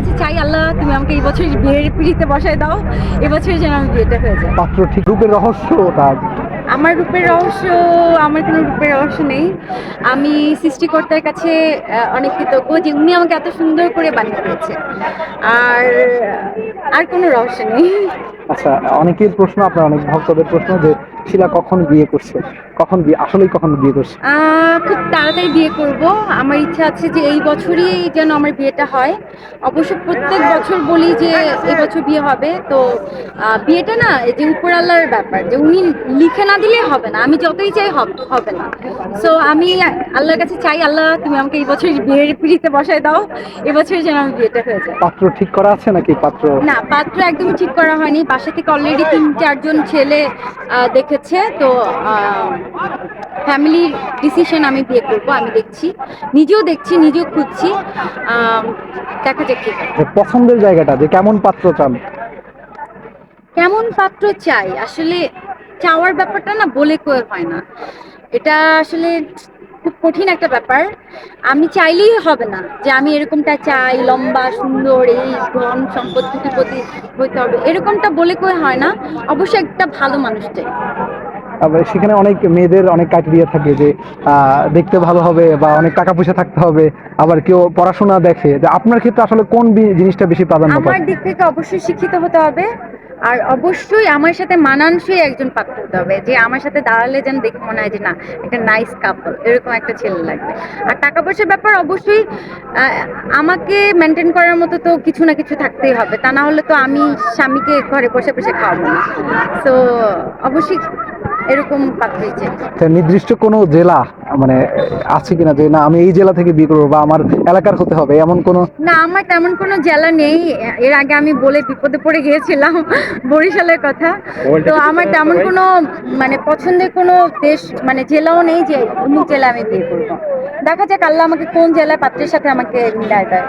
কাছে চাই আল্লাহ তুমি আমাকে এই বছর বিয়ের পিড়িতে বসায় দাও। এবছর যেন আমি বিয়েটা হয়ে যায়। পাত্র ঠিক রূপের রহস্যটা আমার রূপের রহস্য আমার কোনো রূপের রহস্য নেই। আমি সৃষ্টিকর্তার কাছে অনেক কৃতজ্ঞ যে উনি আমাকে এত সুন্দর করে বানিয়ে দিয়েছে। আর আর কোনো রহস্য নেই। আচ্ছা অনেকের প্রশ্ন আপনার অনেক ভক্তদের প্রশ্ন যে শিলা কখন বিয়ে করছে? কখন বিয়ে আসলেই কখন বিয়ে করছে? খুব তাড়াতাড়ি বিয়ে করব। আমার ইচ্ছা আছে যে এই বছরই যেন আমার বিয়েটা হয়। অবশ্য প্রত্যেক বছর বলি যে এই বছর বিয়ে হবে। তো বিয়েটা না এই যে উপর আল্লাহর ব্যাপার যে উনি লিখে না দিলে হবে না। আমি যতই চাই হব- না। সো আমি আল্লাহর কাছে চাই আল্লাহ তুমি আমাকে এই বছর বিয়ের পিড়িতে বসায় দাও। এবছর যেন আমি বিয়েটা হয়ে যায়। পাত্র ঠিক করা আছে নাকি পাত্র? না পাত্র একদমই ঠিক করা হয়নি। বাসা থেকে অলরেডি তিন চারজন ছেলে দেখেছে। তো ফ্যামিলির ডিসিশন আমি বিয়ে করব আমি দেখছি। নিজেও দেখছি নিজেও খুঁজছি। দেখা যাক কি পছন্দের জায়গাটা যে কেমন পাত্র চান? কেমন পাত্র চাই? আসলে চাওয়ার ব্যাপারটা না বলে কয়ে হয় না। এটা আসলে খুব কঠিন একটা ব্যাপার। আমি চাইলেই হবে না যে আমি এরকমটা চাই লম্বা সুন্দর এই ধন সম্পদ কোটিপতি হইতে হবে। এরকমটা বলে কয়ে হয় না। অবশ্যই একটা ভালো মানুষ চাই। সেখানে অনেক মেয়েদের অনেক ক্রাইটেরিয়া থাকে যে দেখতে ভালো হবে বা অনেক টাকা পয়সা থাকতে হবে। আবার কেউ পড়াশোনা দেখে। যে আপনার ক্ষেত্রে আসলে কোন জিনিসটা বেশি প্রাধান্য আমার দিক থেকে অবশ্যই শিক্ষিত হতে হবে। আর অবশ্যই আমার সাথে মানানসই একজন পাত্র হতে হবে। যে আমার সাথে দাঁড়ালে যেন দেখে মনে হয় যে, না, একটা নাইস কাপল এরকম একটা ছেলে লাগবে। আর টাকা পয়সার ব্যাপার অবশ্যই আমাকে মেনটেন করার মতো তো কিছু না কিছু থাকতেই হবে। তা না হলে তো আমি স্বামীকে ঘরে বসে বসে খাওয়াবো না। তো অবশ্যই এরকম পাত্রই চাই তা নির্দিষ্ট কোনো জেলা মানে আছে কিনা যে না আমি এই জেলা থেকে বিয়ে করব বা আমার এলাকার হতে হবে এমন কোনো না আমার তেমন কোনো জেলা নেই। এর আগে আমি বলে বিপদে পড়ে গিয়েছিলাম বরিশালের কথা। তো আমার তেমন কোনো মানে পছন্দের কোনো দেশ মানে জেলাও নেই যে অমুক জেলা আমি বিয়ে করব। দেখা যাক আল্লাহ আমাকে কোন জেলায় পাত্রের সাথে আমাকে মিলায় দেয়।